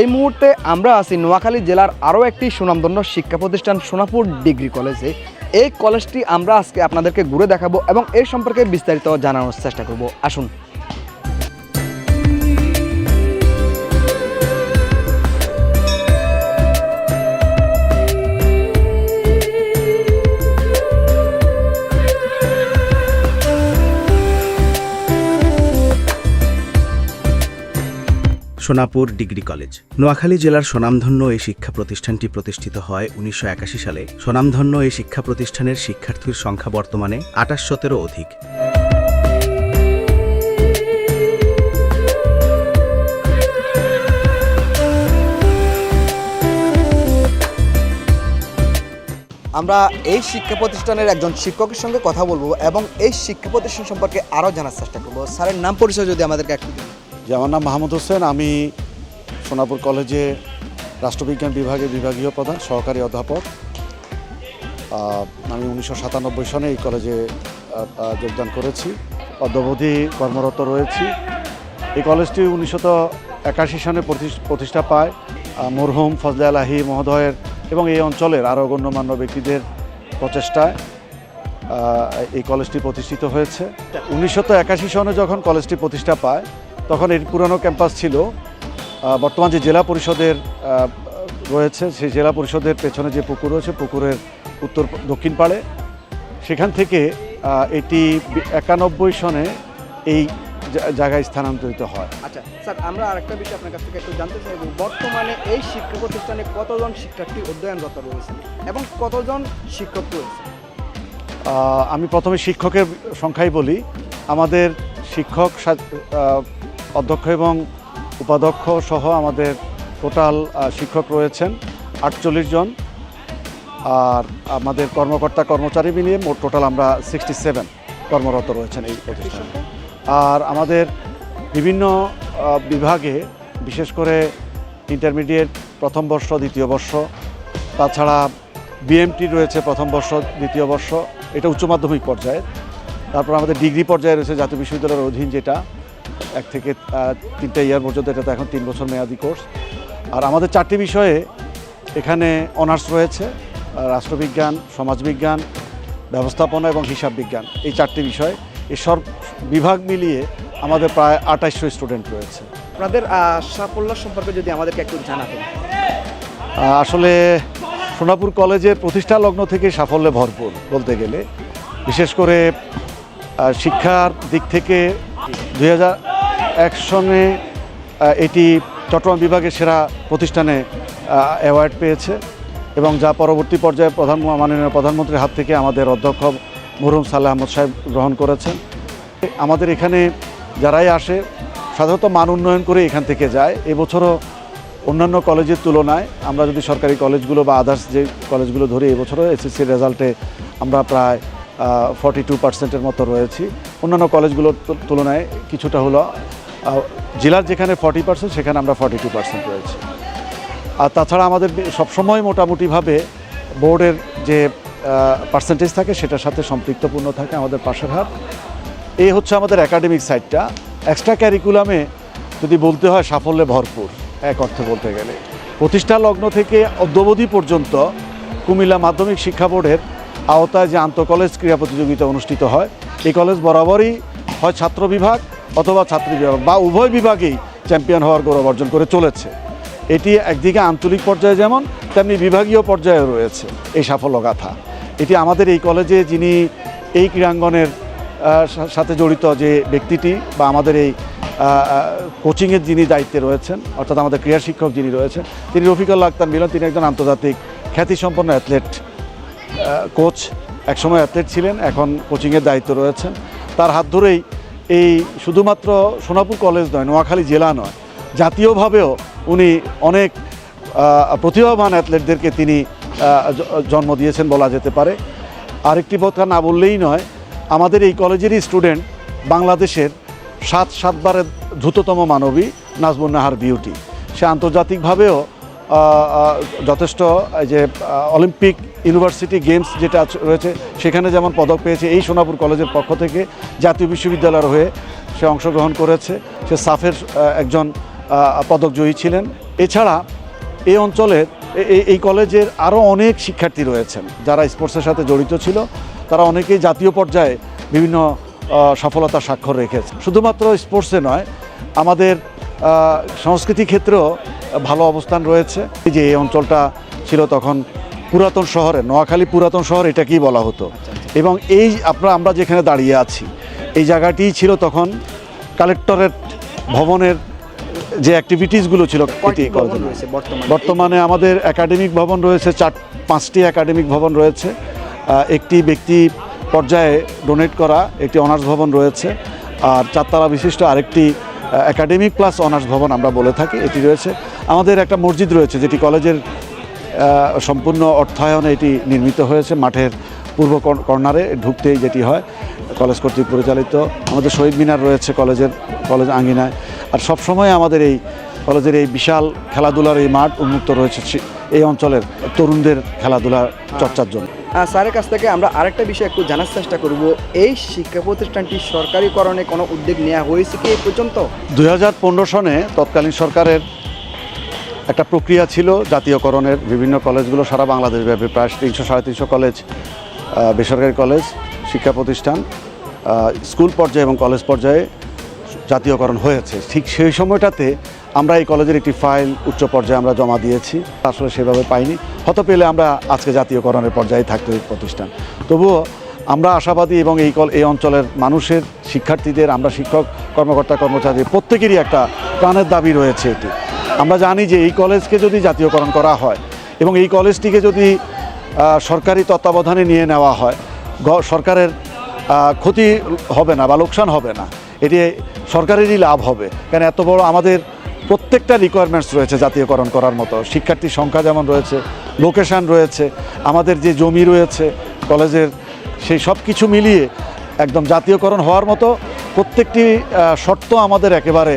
এই মুহূর্তে আমরা আছি নোয়াখালী জেলার আরও একটি সুনামধন্য শিক্ষা প্রতিষ্ঠান সোনাপুর ডিগ্রি কলেজে। এই কলেজটি আমরা আজকে আপনাদেরকে ঘুরে দেখাবো এবং এর সম্পর্কে বিস্তারিত জানানোর চেষ্টা করব। আসুন। Sonapur degree college. নোয়াখালী জেলার স্বনামধন্য এই শিক্ষা প্রতিষ্ঠানটি প্রতিষ্ঠিত হয় উনিশশো একাশি সালে। স্বনামধন্য এই শিক্ষা প্রতিষ্ঠানের শিক্ষার্থীর সংখ্যা বর্তমানে আঠাশ শতেরও অধিক। আমরা এই শিক্ষা প্রতিষ্ঠানের একজন শিক্ষকের সঙ্গে কথা বলব এবং এই শিক্ষা প্রতিষ্ঠান সম্পর্কে আরও জানার চেষ্টা করব। স্যারের নাম পরিচয় যদি আমাদেরকে একটু। যে আমার নাম মাহমুদ হোসেন, আমি সোনাপুর কলেজে রাষ্ট্রবিজ্ঞান বিভাগের বিভাগীয় প্রধান, সহকারী অধ্যাপক। আমি উনিশশো সাতানব্বই সনে এই কলেজে যোগদান করেছি অদ্যাবধি কর্মরত রয়েছি। এই কলেজটি উনিশশো একাশি সনে প্রতিষ- প্রতিষ্ঠা পায় মরহুম ফজলে আলাহি মহোদয়ের এবং এই অঞ্চলের আরও গণ্যমান্য ব্যক্তিদের প্রচেষ্টায় এই কলেজটি প্রতিষ্ঠিত হয়েছে। উনিশশো একাশি সনে যখন কলেজটি প্রতিষ্ঠা পায় তখন এর পুরানো ক্যাম্পাস ছিল। বর্তমান যে জেলা পরিষদের রয়েছে সেই জেলা পরিষদের পেছনে যে পুকুর রয়েছে পুকুরের উত্তর দক্ষিণ পাড়ে। সেখান থেকে এটি একানব্বই সনে এই জায়গায় স্থানান্তরিত হয়। আচ্ছা স্যার আমরা আরেকটা বিষয় আপনার কাছ থেকে একটু জানতে চাইব। বর্তমানে এই শিক্ষা প্রতিষ্ঠানে কতজন শিক্ষার্থী অধ্যয়নরত রয়েছে এবং কতজন শিক্ষক রয়েছে? আমি প্রথমে শিক্ষকের সংখ্যাই বলি। আমাদের শিক্ষক অধ্যক্ষ এবং উপাধ্যক্ষ সহ আমাদের টোটাল শিক্ষক রয়েছেন আটচল্লিশ জন। আর আমাদের কর্মকর্তা কর্মচারী মিলিয়ে মোট টোটাল আমরা সিক্সটি সেভেন কর্মরত রয়েছেন এই প্রতিষ্ঠানে। আর আমাদের বিভিন্ন বিভাগে বিশেষ করে ইন্টারমিডিয়েট প্রথম বর্ষ, দ্বিতীয় বর্ষ, তাছাড়া বিএমটি রয়েছে প্রথম বর্ষ, দ্বিতীয় বর্ষ, এটা উচ্চ মাধ্যমিক পর্যায়ে তারপর আমাদের ডিগ্রি পর্যায়ে রয়েছে জাতীয় বিশ্ববিদ্যালয়ের অধীন যেটা এক থেকে তিনটা ইয়ার পর্যন্ত এটা তো এখন তিন বছর মেয়াদি কোর্স। আর আমাদের চারটি বিষয়ে এখানে অনার্স রয়েছে রাষ্ট্রবিজ্ঞান সমাজবিজ্ঞান ব্যবস্থাপনা এবং হিসাব বিজ্ঞান এই চারটি বিষয়। এই সব বিভাগ মিলিয়ে আমাদের প্রায় আঠাইশশো স্টুডেন্ট রয়েছে। আপনাদের সাফল্য সম্পর্কে যদি আমাদেরকে একটু জানাতেন। আসলে সোনাপুর কলেজের প্রতিষ্ঠা লগ্ন থেকে সাফল্যে ভরপুর বলতে গেলে। বিশেষ করে শিক্ষার দিক থেকে দুই হাজার এক সনে এটি চট্টগ্রাম বিভাগের সেরা প্রতিষ্ঠানে অ্যাওয়ার্ড পেয়েছে এবং যা পরবর্তী পর্যায়ে প্রধান মাননীয় প্রধানমন্ত্রীর হাত থেকে আমাদের অধ্যক্ষ মরহুম সাল্লাহ আহমদ সাহেব গ্রহণ করেছেন। আমাদের এখানে যারাই আসে, সাধারণত মান উন্নয়ন করে এখান থেকে যায়। এবছরও অন্যান্য কলেজের তুলনায় আমরা যদি সরকারি কলেজগুলো বা আদার্স যে কলেজগুলো ধরি, এবছরও এসএসসির রেজাল্টে আমরা প্রায় ফর্টি টু পার্সেন্টের মতো রয়েছি। অন্যান্য কলেজগুলোর তুলনায় কিছুটা হলো জেলার যেখানে ফর্টি পার্সেন্ট সেখানে আমরা ফর্টি টু পার্সেন্ট রয়েছি। আর তাছাড়া আমাদের সবসময় মোটামুটিভাবে বোর্ডের যে পার্সেন্টেজ থাকে, সেটার সাথে সম্পৃক্তপূর্ণ থাকে আমাদের পাশের হাত এই হচ্ছে আমাদের একাডেমিক সাইডটা এক্সট্রা ক্যারিকুলামে যদি বলতে হয়, সাফল্যে ভরপুর, এক অর্থে বলতে গেলে। প্রতিষ্ঠা লগ্ন থেকে অদ্যবধি পর্যন্ত কুমিল্লা মাধ্যমিক শিক্ষা বোর্ডের আওতায় যে আন্তঃকলেজ ক্রীড়া প্রতিযোগিতা অনুষ্ঠিত হয়, এই কলেজ বরাবরই হয় ছাত্র বিভাগ অথবা ছাত্রী বিভাগ বা উভয় বিভাগেই চ্যাম্পিয়ন হওয়ার গৌরব অর্জন করে চলেছে। এটি একদিকে আঞ্চলিক পর্যায়ে যেমন, তেমনি বিভাগীয় পর্যায়েও রয়েছে এই সাফল্য গাথা এটি আমাদের এই কলেজে যিনি এই ক্রীড়াঙ্গনের সাথে জড়িত যে ব্যক্তিটি বা আমাদের এই কোচিংয়ের যিনি দায়িত্বে রয়েছেন, অর্থাৎ আমাদের ক্রীড়া শিক্ষক যিনি রয়েছেন, তিনি রফিকুল্লাহ আক্তার মিলন, তিনি একজন আন্তর্জাতিক খ্যাতিসম্পন্ন অ্যাথলেট। কোচ একসময় অ্যাথলেট ছিলেন, এখন কোচিংয়ের দায়িত্ব রয়েছেন তার হাত ধরেই এই শুধুমাত্র সোনাপুর কলেজ নয়, নোয়াখালী জেলা নয়, জাতীয়ভাবেও উনি অনেক প্রতিভাবান অ্যাথলেটদেরকে তিনি জন্ম দিয়েছেন বলা যেতে পারে। আরেকটি কথা না বললেই নয়, আমাদের এই কলেজেরই স্টুডেন্ট বাংলাদেশের সাত সাতবারের দ্রুততম মানবী নাজমুন নাহার বিউটি সে আন্তর্জাতিকভাবেও যথেষ্ট যে অলিম্পিক ইউনিভার্সিটি গেমস যেটা রয়েছে সেখানে যেমন পদক পেয়েছে এই সোনাপুর কলেজের পক্ষ থেকে জাতীয় বিশ্ববিদ্যালয়ের হয়ে সে অংশগ্রহণ করেছে। সে সাফের একজন আহ, পদকজয়ী ছিলেন। এছাড়া এই অঞ্চলের এই কলেজের আরও অনেক শিক্ষার্থী রয়েছেন যারা স্পোর্টসের সাথে জড়িত ছিল। তারা অনেকেই জাতীয় পর্যায়ে বিভিন্ন আহ, সফলতার স্বাক্ষর রেখেছে শুধুমাত্র স্পোর্টসে নয় আমাদের সংস্কৃতি ক্ষেত্রেও ভালো অবস্থান রয়েছে। যে এই অঞ্চলটা ছিল তখন পুরাতন শহরে নোয়াখালী পুরাতন শহর এটাকেই বলা হতো। এবং এই আপনারা আমরা যেখানে দাঁড়িয়ে আছি এই জায়গাটিই ছিল তখন কালেক্টরেট ভবনের যে অ্যাক্টিভিটিসগুলো ছিল বর্তমানে? আমাদের একাডেমিক ভবন রয়েছে চার পাঁচটি একাডেমিক ভবন রয়েছে। একটি ব্যক্তি পর্যায়ে ডোনেট করা একটি অনার্স ভবন রয়েছে। আর চারতলা বিশিষ্ট আরেকটি একাডেমিক প্লাস অনার্স ভবন আমরা বলে থাকি, এটি রয়েছে। আমাদের একটা মসজিদ রয়েছে, যেটি কলেজের সম্পূর্ণ অর্থায়নে এটি নির্মিত হয়েছে। মাঠের পূর্ব কর- কর্নারে ঢুকতেই যেটি হয়, কলেজ কর্তৃক পরিচালিত। আমাদের শহীদ মিনার রয়েছে কলেজের, কলেজ আঙ্গিনায়। আর সবসময় আমাদের এই কলেজের এই বিশাল খেলাধুলার এই মাঠ উন্মুক্ত রয়েছে এই অঞ্চলের তরুণদের খেলাধুলা চর্চার জন্য। স্যারের কাছ থেকে আমরা আরেকটা বিষয় একটু জানার চেষ্টা করব। এই শিক্ষা প্রতিষ্ঠানটি সরকারিকরণে কোনো উদ্যোগ নেওয়া হয়েছে কি এই পর্যন্ত? দুই সনে তৎকালীন সরকারের একটা প্রক্রিয়া ছিল জাতীয়করণের। বিভিন্ন কলেজগুলো সারা বাংলাদেশ ব্যাপী প্রায় তিনশো সাড়ে তিনশো কলেজ বেসরকারি কলেজ শিক্ষা প্রতিষ্ঠান স্কুল পর্যায়ে এবং কলেজ পর্যায়ে জাতীয়করণ হয়েছে। ঠিক সেই সময়টাতে আমরা এই কলেজের একটি ফাইল উচ্চ পর্যায়ে আমরা জমা দিয়েছি আসলে সেভাবে পাইনি। হয়তো পেলে আমরা আজকে জাতীয়করণের পর্যায়ে থাকতো প্রতিষ্ঠান। তবুও আমরা আশাবাদী এবং এই কল, এই অঞ্চলের মানুষের, শিক্ষার্থীদের, আমরা শিক্ষক, কর্মকর্তা কর্মচারী প্রত্যেকেরই একটা প্রাণের দাবি রয়েছে এটি। আমরা জানি যে এই কলেজকে যদি জাতীয়করণ করা হয় এবং এই কলেজটিকে যদি সরকারি তত্ত্বাবধানে নিয়ে নেওয়া হয় সরকারের ক্ষতি হবে না বা লোকসান হবে না, এটি সরকারেরই লাভ হবে। কারণ এত বড় আমাদের প্রত্যেকটা রিকোয়ারমেন্টস রয়েছে জাতীয়করণ করার মতো। শিক্ষার্থীর সংখ্যা যেমন রয়েছে লোকেশান রয়েছে আমাদের যে জমি রয়েছে কলেজের সেই সব কিছু মিলিয়ে একদম জাতীয়করণ হওয়ার মতো প্রত্যেকটি শর্ত আমাদের একেবারে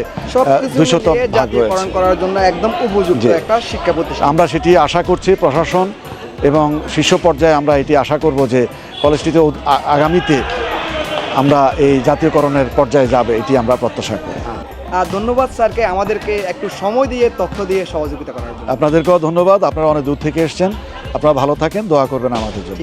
করার জন্য একদম উপযুক্ত একটা শিক্ষা প্রতিষ্ঠান। আমরা সেটি আশা করছি প্রশাসন এবং শীর্ষ পর্যায়ে আমরা এটি আশা করব যে কলেজটিতে আগামীতে আমরা এই জাতীয়করণের পর্যায়ে যাবে এটি আমরা প্রত্যাশা করি। ধন্যবাদ স্যারকে আমাদেরকে একটু সময় দিয়ে, তথ্য দিয়ে সহযোগিতা করার জন্য। আপনাদেরকেও ধন্যবাদ, আপনারা অনেক দূর থেকে এসছেন। আপনারা ভালো থাকেন, দোয়া করবেন আমাদের জন্য।